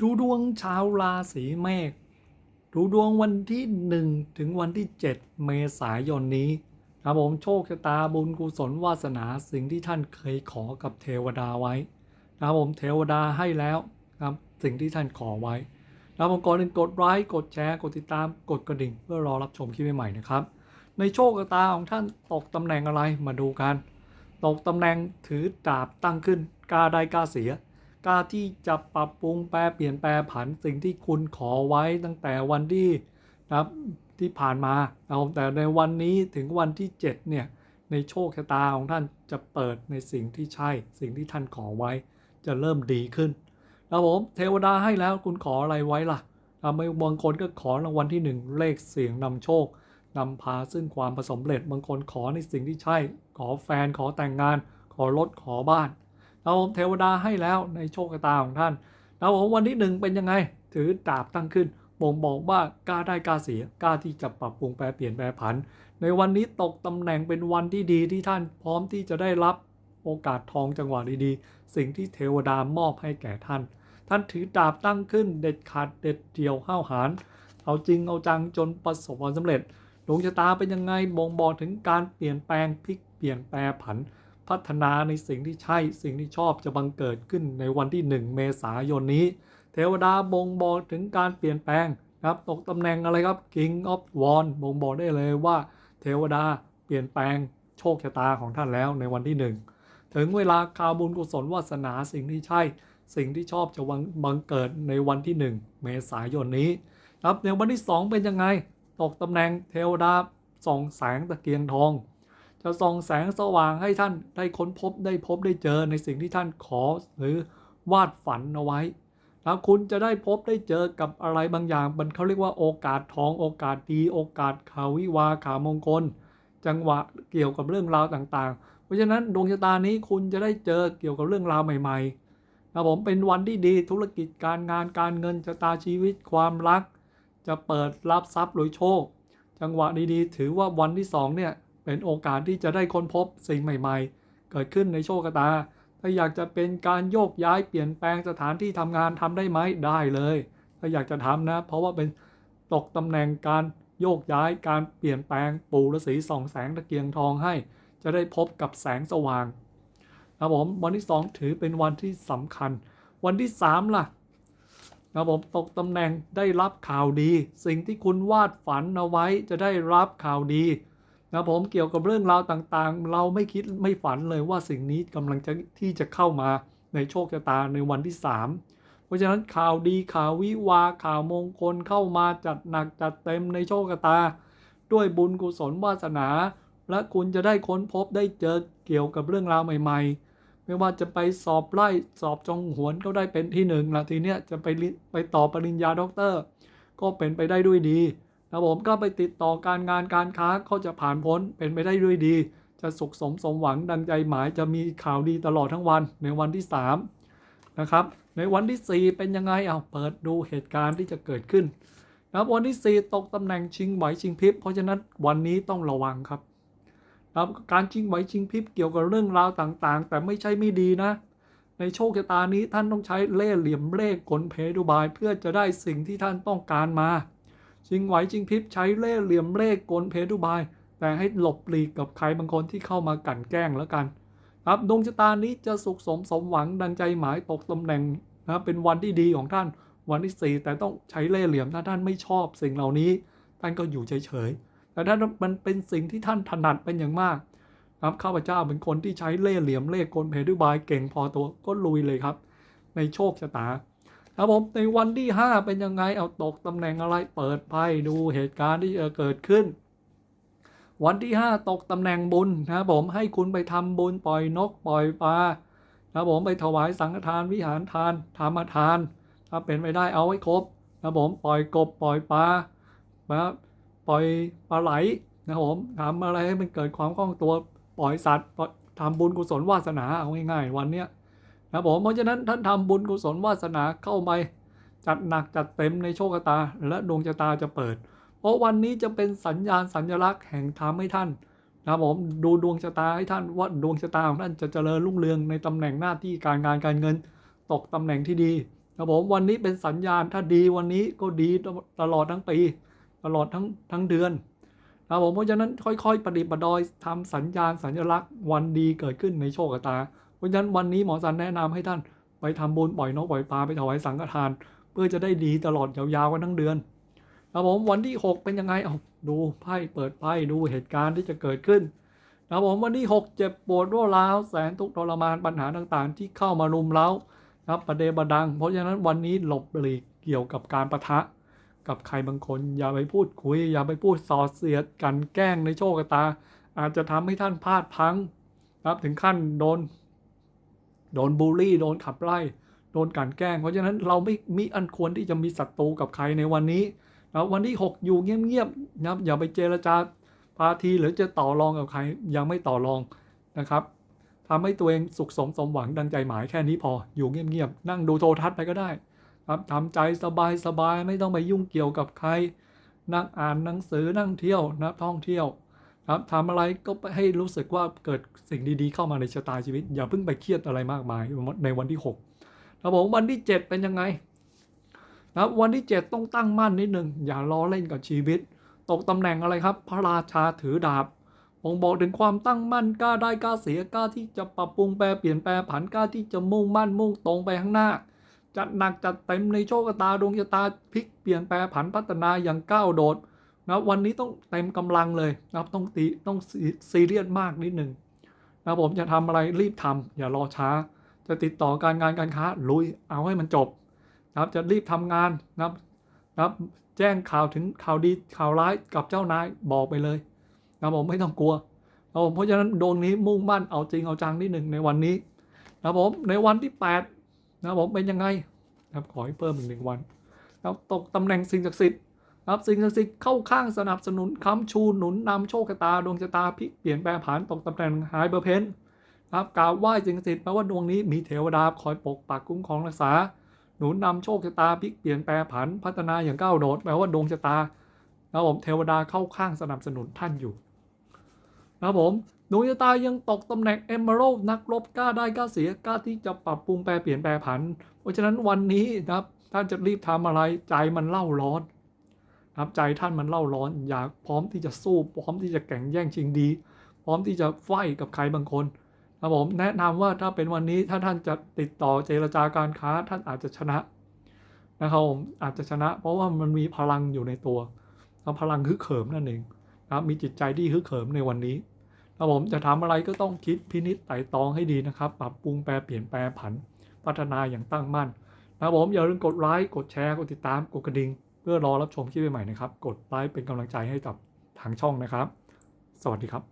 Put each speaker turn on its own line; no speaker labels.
ดูดวงชาวราศีเมษดูดวงวันที่ 1 ถึงวันที่ 7 เมษายนนี้ครับผมโชคชะตาบุญกุศลวาสนาสิ่งที่ท่านเคยขอกับเทวดาไว้นะครับผมเทวดาให้แล้วครับสิ่งที่ท่านขอไว้นะครับผมก่อนหนึ่งกดไลค์กดแชร์ กดติดตามกดกระดิ่ง เพื่อรอรับชมคลิปใหม่ๆนะครับ ในโชคชะตาของท่านตกตำแหน่งอะไรมาดูกัน ตกตำแหน่งถือดาบตั้งขึ้นกาได้กาเสีย กล้าที่จะปรับปรุงแปลเปลี่ยนแปลผันสิ่งที่คุณขอไว้ตั้งแต่วันที่นะครับที่ผ่านมานะครับแต่ในวันนี้ถึงวันที่ 7 เนี่ย ในโชคชะตาของท่านจะเปิดในสิ่งที่ใช่ สิ่งที่ท่านขอไว้จะเริ่มดีขึ้นนะครับผมเทวดาให้แล้วคุณขออะไรไว้ล่ะนะครับไม่บางคนก็ขอรางวัลที่ 1 เลขเสียงนำโชคนำพาซึ่งความประสบเร็จบางคนขอในสิ่งที่ใช่ ขอแฟนขอแต่งงาน ขอรถขอบ้าน เราเทวดาให้แล้วในโชคชะตาของท่านเราผมวันที่หนึ่งเป็นยังไง ถือดาบตั้งขึ้นบ่งบอกว่ากล้าได้กล้าเสียกล้าที่จะปรับปรุงแปลเปลี่ยนแปลผัน ในวันนี้ตกตำแหน่งเป็นวันที่ดีที่ท่านพร้อมที่จะได้รับโอกาสทองจังหวะดีๆ สิ่งที่เทวดามอบให้แก่ท่าน ท่านถือดาบตั้งขึ้นเด็ดขาดเด็ดเดี่ยวห้าวหาญเอาจริงเอาจังจนประสบความสำเร็จ ดวงชะตาเป็นยังไงบ่งบอกถึงการเปลี่ยนแปลงพลิกเปลี่ยนแปลผัน พัฒนาในสิ่งที่ใช่สิ่งที่ชอบจะบังเกิดขึ้นในวันที่ 1 เมษายนนี้ เทวดาบ่งบอกถึงการเปลี่ยนแปลงครับตกตำแหน่งอะไรครับ King of w a n บ่งบอกได้เลยว่า เทวดาเปลี่ยนแปลงโชคชะตาของท่านแล้วในวันที่ 1 ถึงเวลาข่าวบุญกุศลวาสนาสิ่งที่ใช่ สิ่งที่ชอบจะบังบังเกิดในวันที่ 1 เมษายนนี้ครับในวันที่ 2 เป็นยังไง ตกตำแหน่งเทวดาส่องแสงตะเกียงทอง จะส่องแสงสว่างให้ท่านได้ค้นพบได้พบได้เจอในสิ่งที่ท่านขอหรือวาดฝันเอาไว้ แล้วคุณจะได้พบได้เจอกับอะไรบางอย่าง มันเขาเรียกว่าโอกาสทองโอกาสดีโอกาสข่าววิวาข่าวมงคล จังหวะเกี่ยวกับเรื่องราวต่างๆ เพราะฉะนั้นดวงชะตานี้คุณจะได้เจอเกี่ยวกับเรื่องราวใหม่ๆนะผมเป็นวันที่ดีธุรกิจการงานการเงินชะตาชีวิตความรัก จะเปิดรับทรัพย์โดยโชค จังหวะดีๆ ถือว่าวันที่สองเนี่ย เป็นโอกาสที่จะได้ค้นพบสิ่งใหม่ ๆ เกิดขึ้นในโชคชะตา ถ้าอยากจะเป็นการโยกย้ายเปลี่ยนแปลงสถานที่ทำงานทำได้ไหมได้เลย ถ้าอยากจะทำนะ เพราะว่าเป็นตกตำแหน่งการโยกย้ายการเปลี่ยนแปลงปู่ฤาษีส่องแสงตะเกียงทองให้ จะได้พบกับแสงสว่างครับผมวันที่ 2 ถือเป็นวันที่สำคัญ วันที่ 3 ล่ะครับผมตกตำแหน่งได้รับข่าวดี สิ่งที่คุณวาดฝันเอาไว้จะได้รับข่าวดี นะผมเกี่ยวกับเรื่องราวต่างๆ เราไม่คิดไม่ฝันเลยว่าสิ่งนี้กำลังจะที่จะเข้ามาในโชคชะตาในวันที่ 3 เพราะฉะนั้นข่าวดีข่าววิวาข่าวมงคลเข้ามาจัดหนักจัดเต็มในโชคชะตา ด้วยบุญกุศลวาสนา และคุณจะได้ค้นพบได้เจอเกี่ยวกับเรื่องราวใหม่ๆ ไม่ว่าจะไปสอบไล่สอบจองหวนก็ได้เป็นที่หนึ่งละทีเนี้ยจะไปไปต่อปริญญาด็อกเตอร์ ก็เป็นไปได้ด้วยดี นะผมก็ไปติดต่อการงานการค้าก็จะผ่านพ้นเป็นไปได้ด้วยดี จะสุขสมสมหวังดังใจหมายจะมีข่าวดีตลอดทั้งวันในวันที่ 3 นะครับ ในวันที่ 4 เป็นยังไงเอาเปิดดูเหตุการณ์ที่จะเกิดขึ้นนะวันที่ 4 ตกตำแหน่งชิงไหวชิงพริบเพราะฉะนั้นวันนี้ต้องระวังครับนะการชิงไหวชิงพริบเกี่ยวกับเรื่องราวต่างๆ แต่ไม่ใช่ไม่ดีนะ ในโชคชะตานี้ท่านต้องใช้เล่ห์เหลี่ยมเล่ห์กลเพดุบายเพื่อจะได้สิ่งที่ท่านต้องการมา ชิงไหวชิงพริบใช้เล่ห์เหลี่ยมเล่ห์กลเพดุบาย แต่ให้หลบหลีกกับใครบางคนที่เข้ามากั่นแกล้งแล้วกันครับดวงชะตานี้จะสุขสมสมหวังดังใจหมายตกตำแหน่งนะเป็นวันที่ดีของท่านวันที่ 4 แต่ต้องใช้เล่ห์เหลี่ยมถ้าท่านไม่ชอบสิ่งเหล่านี้ ท่านก็อยู่เฉยๆแต่ถ้ามันเป็นสิ่งที่ท่านถนัดเป็นอย่างมากครับข้าพเจ้าเป็นคนที่ใช้เล่ห์เหลี่ยมเล่ห์กลเพดุบายเก่งพอตัวก็ลุยเลยครับ ในโชคชะตา ครับผมในวันที่ 5 เป็นยังไงเอาตกตำแหน่งอะไรเปิดไพ่ดูเหตุการณ์ที่จะเกิดขึ้น วันที่ 5 ตกตำแหน่งบุญนะครับผมให้คุณไปทำบุญปล่อยนกปล่อยปลานะครับผมไปถวายสังฆทานวิหารทานธรรมทาน ถ้าเป็นไปได้เอาไว้ครบนะครับผมปล่อยกบปล่อยปลานะครับปล่อยปลาไหลนะครับผมทำอะไรให้มันเกิดความคล่องตัวปล่อยสัตว์ปล่อยทำบุญกุศลวาสนาเอาง่ายๆวันเนี้ย นะผมเพราะฉะนั้นท่านทำบุญกุศลวาสนาเข้าไปจัดหนักจัดเต็มในโชคชะตา และดวงชะตาจะเปิด เพราะวันนี้จะเป็นสัญญาณสัญลักษณ์แห่งธรรมให้ท่านนะผมดูดวงชะตาให้ท่านว่าดวงชะตาของท่านจะเจริญรุ่งเรืองในตำแหน่งหน้าที่การงานการเงิน ตกตำแหน่งที่ดีนครับผมวันนี้เป็นสัญญาณถ้าดีวันนี้ก็ดีตลอดทั้งปี ตลอดทั้งทั้งเดือนครับผมเพราะฉะนั้นค่อยๆปฏิบัติดอยทำสัญญาณสัญลักษณ์วันดีเกิดขึ้นในโชคชะตา เพราะฉะนั้นวันนี้หมอสันแนะนำให้ท่านไปทำบุญปล่อยนกปล่อยปลาไปถวายสังฆทาน เพื่อจะได้ดีตลอดยาวๆกันทั้งเดือนครับผมวันที่ 6 เป็นยังไงเอาดูไพ่เปิดไพ่ดูเหตุการณ์ที่จะเกิดขึ้นครับผมวันที่ 6 เจ็บปวดรัวร้าวแสนทุกข์ทรมานปัญหาต่างๆ ที่เข้ามารุมเร้าครับประเดประดัง เพราะฉะนั้นวันนี้หลบหลีกเกี่ยวกับการประทะ กับใครบางคน อย่าไปพูดคุย อย่าไปพูดสอเสียดกันแกล้งในโชคชะตา อาจจะทำให้ท่านพลาดพังครับถึงขั้นโดน โดนบูลลี่ โดนขับไล่ โดนกลันแกล้ง เพราะฉะนั้นเราไม่มีอันควรที่จะมีศัตรูกับใครในวันนี้นะวันที่ 6 อยู่เงียบๆนะอย่าไปเจรจาพาทีหรือจะต่อรองกับใครยังไม่ต่อรองนะครับทำให้ตัวเองสุขสมสมหวังดังใจหมายแค่นี้พออยู่เงียบๆนั่งดูโทรทัศน์ไปก็ได้ครับทำใจสบายสบายๆไม่ต้องไปยุ่งเกี่ยวกับใคร นั่งอ่านหนังสือนั่งเที่ยวนะท่องเที่ยว ครับทำอะไรก็ให้รู้สึกว่าเกิดสิ่งดีๆ เข้ามาในชะตาชีวิต อย่าเพิ่งไปเครียดอะไรมากมายในวันที่6ครับผมวันที่ 7 เป็นยังไงนะวันที่ 7 ต้องตั้งมั่นนิดหนึ่งอย่าล้อเล่นกับชีวิต ตกตำแหน่งอะไรครับ พระราชาถือดาบผมบอกถึงความตั้งมั่นกล้าได้กล้าเสียกล้าที่จะปรับปรุงแปรเปลี่ยนแปลผันกล้าที่จะมุ่งมั่นมุ่งตรงไปข้างหน้าจัดหนักจัดเต็มในโชคตาดวงชะตาพลิกเปลี่ยนแปลผันพัฒนาอย่างก้าวโดด นะวันนี้ต้องเต็มกำลังเลยนะครับต้องตีต้องซีเรียสมากนิดหนึ่งนะผมจะทำอะไรรีบทำอย่ารอช้า จะติดต่อการงานการค้าลุยเอาให้มันจบนะครับจะรีบทำงานนะครับนะครับแจ้งข่าวถึงข่าวดีข่าวร้ายกับเจ้านายบอกไปเลยนะผมไม่ต้องกลัวนะผมเพราะฉะนั้นดวงนี้มุ่งมั่นเอาจริงเอาจังนิดหนึ่งในวันนี้นะผมในวันที่8นะผมเป็นยังไงนะครับขอให้เพิ่มอีกหนึ่งวันนะครับตกตำแหน่งสิ่งศักดิ์สิทธิ์ ครับสิ่งศักดิ์สิทธิ์เข้าข้างสนับสนุนค้ำชูหนุนนำโชคชะตาดวงชะตาพลิกเปลี่ยนแปลงผ่านตกตำแหน่งหายเบอร์เพนครับกราบไหว้สิ่งศักดิ์สิทธิ์แปลว่าดวงนี้มีเทวดาคอยปกปักคุ้มครองรักษา หนุนนำโชคชะตาพลิกเปลี่ยนแปลงผันพัฒนาอย่างก้าวโดดแปลว่าดวงชะตาครับผมเทวดาเข้าข้างสนับสนุนท่านอยู่นะครับผมดวงชะตายังตกตำแหน่งเอมเมอรนักรบกล้าได้กล้าเสียกล้าที่จะปรับปรุงแปลเปลี่ยนแปลผัน เพราะฉะนั้นวันนี้นะครับท่านจะรีบทำอะไรใจมันเล่าร้อน ครับใจท่านมันเล่าร้อน อยากพร้อมที่จะสู้ พร้อมที่จะแข่งแย่งชิงดี พร้อมที่จะไฟกับใครบางคนครับผมแนะนำว่าถ้าเป็นวันนี้ถ้าท่านจะติดต่อเจรจาการค้าท่านอาจจะชนะนะครับผมอาจจะชนะ เพราะว่ามันมีพลังอยู่ในตัวครับพลังฮึกเหิมนั่นเองครับมีจิตใจที่ฮึกเหิมในวันนี้ครับผมจะทำอะไรก็ต้องคิดพินิจไต่ตองให้ดีนะครับ ปรับปรุงแปรเปลี่ยนแปลผัน พัฒนาอย่างตั้งมั่นนะครับผมอย่าลืมกดไลค์กดแชร์กดติดตามกดกระดิ่ง เพื่อรอรับชมคลิปใหม่ๆนะครับ กดไลค์เป็นกำลังใจให้กับทางช่องนะครับ สวัสดีครับ